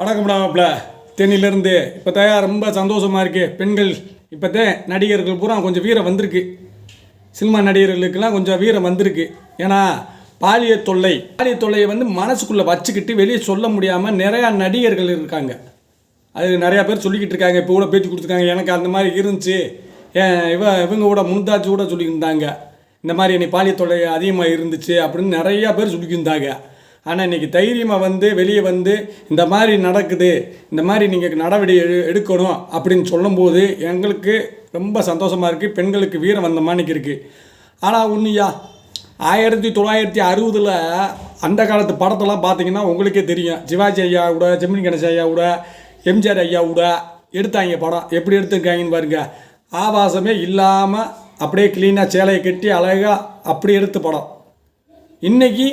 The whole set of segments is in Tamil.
வணக்கம் மாப்பிள்ள தேனியிலேருந்து இப்போ தயார் ரொம்ப சந்தோஷமாக இருக்குது பெண்கள் இப்போத்தே நடிகர்கள் பூரா கொஞ்சம் வீரம் வந்திருக்கு. சினிமா நடிகர்களுக்கெல்லாம் கொஞ்சம் வீரம் வந்திருக்கு. ஏன்னா பாலிய தொல்லை பாலிய தொல்லையை வந்து மனசுக்குள்ளே வச்சுக்கிட்டு வெளியே சொல்ல முடியாமல் நிறையா நடிகர்கள் இருக்காங்க. அது நிறையா பேர் சொல்லிக்கிட்டு இருக்காங்க. இப்போ கூட பேட்டி கொடுத்துருக்காங்க. எனக்கு அந்த மாதிரி இருந்துச்சு. ஏன் இவ இவங்க கூட முந்தாச்சு கூட சொல்லியிருந்தாங்க இந்த மாதிரி என்னை பாலிய தொல்லை அதிகமாக இருந்துச்சு அப்படின்னு நிறையா பேர் சொல்லியிருந்தாங்க ஆனால் இன்றைக்கி தைரியமாக வந்து வெளியே வந்து இந்த மாதிரி நடக்குது இந்த மாதிரி நீங்கள் நடவடிக்கை எடு எடுக்கணும் அப்படின்னு சொல்லும்போது எங்களுக்கு ரொம்ப சந்தோஷமாக இருக்குது பெண்களுக்கு வீரம் வந்த மாணிக்கு இருக்குது ஆனால் உண்மையா ஆயிரத்தி தொள்ளாயிரத்தி அறுபதில் அந்த காலத்து படத்தெல்லாம் பார்த்தீங்கன்னா உங்களுக்கே தெரியும். சிவாஜி ஐயா கூட ஜெமினி கணேஷ் ஐயா கூட எம்ஜிஆர் ஐயா கூட எடுத்தாங்க படம். எப்படி எடுத்துருக்காங்கன்னு பாருங்க. ஆபாசமே இல்லாமல் அப்படியே க்ளீனாக சேலையை கட்டி அழகாக அப்படி எடுத்த படம். இன்னைக்கு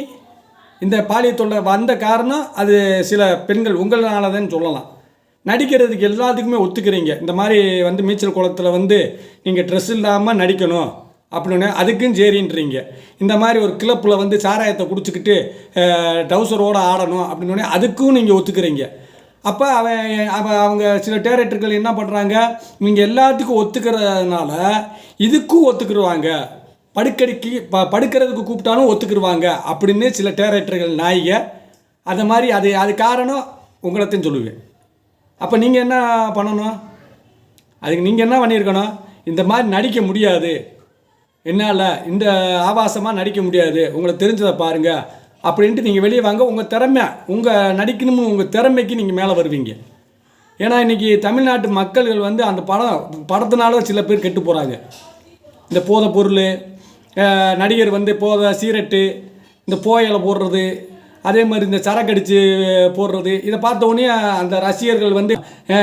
இந்த பாலியல் தொல்லை வந்த காரணம் அது சில பெண்கள் உங்களால தான் சொல்லலாம். நடிக்கிறதுக்கு எல்லாத்துக்குமே ஒத்துக்கிறீங்க. இந்த மாதிரி வந்து நீச்சல் குளத்தில் வந்து நீங்கள் ட்ரெஸ் இல்லாமல் நடிக்கணும் அப்படின்னு அதுக்கும் சரின்றீங்க இந்த மாதிரி ஒரு கிளப்பில் வந்து சாராயத்தை குடிச்சிக்கிட்டு டவுசரோடு ஆடணும் அப்படின்னு அதுக்கும் நீங்கள் ஒத்துக்கிறீங்க. அப்போ அவன் அவன் அவங்க சில டேரக்டர்கள் என்ன பண்ணுறாங்க நீங்கள் எல்லாத்துக்கும் ஒத்துக்கிறதுனால இதுக்கும் ஒத்துக்கிடுவாங்க படுக்கடிக்கு ப படுக்கிறதுக்கு கூப்பிட்டாலும் ஒத்துக்கிடுவாங்க அப்படின்னு சில டேரக்டர்கள் நாயிக அது மாதிரி அது அது காரணம் உங்களத்தையும் சொல்லுவேன் அப்போ நீங்கள் என்ன பண்ணணும்? அதுக்கு நீங்கள் என்ன பண்ணியிருக்கணும்? இந்த மாதிரி நடிக்க முடியாது. என்னால் இந்த ஆபாசமாக நடிக்க முடியாது. உங்களை தெரிஞ்சதை பாருங்கள் அப்படின்ட்டு நீங்கள் வெளியே வாங்க. உங்கள் திறமை உங்கள் நடிக்கணும்னு உங்கள் திறமைக்கு நீங்கள் மேலே வருவீங்க. ஏன்னா இன்றைக்கி தமிழ்நாட்டு மக்கள்கள் வந்து அந்த படம் படத்தினால சில பேர் கெட்டு போகிறாங்க இந்த போதை பொருள் நடிகர் வந்து போத சீரட்டு இந்த போயலை போடுறது அதே மாதிரி இந்த சரக்கடிச்சு போடுறது இதை பார்த்த உடனே அந்த ரசிகர்கள் வந்து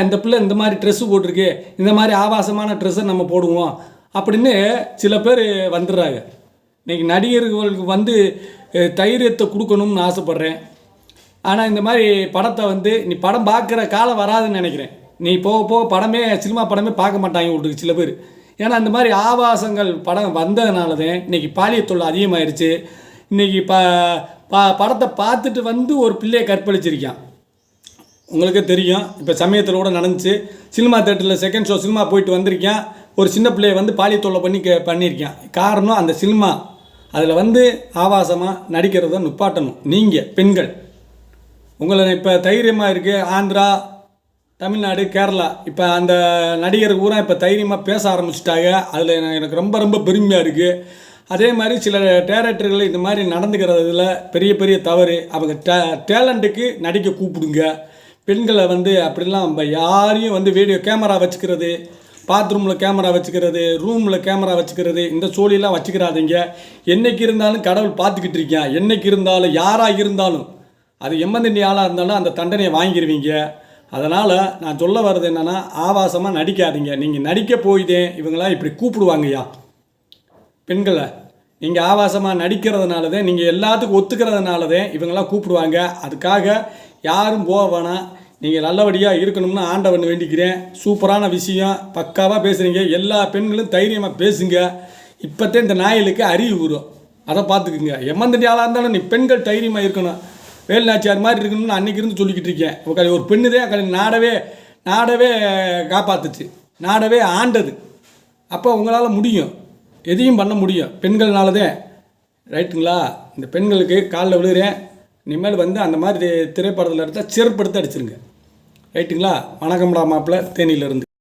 இந்த பிள்ளை இந்த மாதிரி ட்ரெஸ்ஸு போட்டிருக்கு இந்த மாதிரி ஆபாசமான ட்ரெஸ்ஸை நம்ம போடுவோம் அப்படின்னு சில பேர் வந்துடுறாங்க. இன்றைக்கி நடிகர்களுக்கு வந்து தைரியத்தை கொடுக்கணும்னு ஆசைப்பட்றேன். ஆனால் இந்த மாதிரி படத்தை வந்து நீ படம் பார்க்குற காலம் வராதுன்னு நினைக்கிறேன். நீ போக போக படமே சினிமா படமே பார்க்க மாட்டாங்க உங்களுக்கு சில பேர். ஏன்னா இந்த மாதிரி ஆபாசங்கள் படம் வந்ததுனால தான் இன்றைக்கி பாலியல் தொல்லை இன்றைக்கி ப ப படத்தை பார்த்துட்டு வந்து ஒரு பிள்ளையை கற்பழிச்சிருக்கான். உங்களுக்கே தெரியும் இப்போ சமயத்தில் கூட நடந்துச்சு. சினிமா தேட்டரில் செகண்ட் ஷோ சினிமா போயிட்டு வந்திருக்கேன். ஒரு சின்ன பிள்ளையை வந்து பாலியல் தொல்லை பண்ணி கே பண்ணியிருக்கேன். காரணம் அந்த சினிமா. அதில் வந்து ஆபாசமாக நடிக்கிறத நுப்பாட்டணும். நீங்கள் பெண்கள். உங்களை இப்போ தைரியமாக இருக்குது ஆந்திரா தமிழ்நாடு கேரளா. இப்போ அந்த நடிகர் பூரா இப்போ தைரியமாக பேச ஆரம்பிச்சிட்டாங்க. அதில் எனக்கு ரொம்ப ரொம்ப பெருமையாக இருக்குது அதே மாதிரி சில டேரக்டர்கள் இந்த மாதிரி நடந்துக்கிறதுல பெரிய பெரிய தவறு. அவங்க டே டேலண்ட்டுக்கு நடிக்க கூப்பிடுங்க. பெண்களை வந்து அப்படிலாம் நம்ம யாரையும் வந்து வீடியோ கேமரா வச்சுக்கிறது பாத்ரூமில் கேமரா வச்சுக்கிறது ரூமில் கேமரா வச்சுக்கிறது இந்த சோழியெல்லாம் வச்சுக்கிறாதீங்க. என்றைக்கு இருந்தாலும் கடவுள் பார்த்துக்கிட்டு இருக்கேன் என்றைக்கு இருந்தாலும் யாராக இருந்தாலும். அது எம்மந்தண்டி ஆளாக இருந்தாலும் அந்த தண்டனையை வாங்கிடுவீங்க அதனால் நான் சொல்ல வர்றது என்னென்னா ஆபாசமாக நடிக்காதீங்க. நீங்கள் நடிக்க போயிதே இவங்களாம் இப்படி கூப்பிடுவாங்கய்யா. பெண்களை. நீங்கள் ஆபாசமாக நடிக்கிறதுனால தான் நீங்கள் எல்லாத்துக்கும் ஒத்துக்கிறதுனால தான் இவங்களாம் கூப்பிடுவாங்க. அதுக்காக யாரும் போக வேணாம். நீங்கள் நல்லபடியாக இருக்கணும்னு ஆண்டவன் வேண்டிக்கிறேன். சூப்பரான விஷயம். பக்காவாக பேசுகிறீங்க எல்லா பெண்களும் தைரியமாக பேசுங்க. இப்போத்தே இந்த நாயலுக்கு அறிவு வரும். அதை பார்த்துக்குங்க. எம்மந்தண்டி ஆளாக இருந்தாலும் நீ பெண்கள் தைரியமாக இருக்கணும். வேலுநாச்சியார் மாதிரி இருக்கணும்னு அன்றைக்கி இருந்து சொல்லிக்கிட்டு இருக்கேன். ஒரு பெண்ணு தான் கலை நாடவே நாடவே காப்பாற்றுச்சு நாடவே ஆண்டது. அப்போ உங்களால் முடியும். எதையும் பண்ண முடியும். பெண்கள்னால தான் ரைட்டுங்களா? இந்த பெண்களுக்கு காலில் விழுகிறேன். இனிமேல் வந்து அந்த மாதிரி திரைப்படத்தில் எடுத்தால் சிறப்படுத்த அடிச்சிருங்க. ரைட்டுங்களா? வணக்கம்டா மாப்பிள்ள. தேனியிலேருந்து.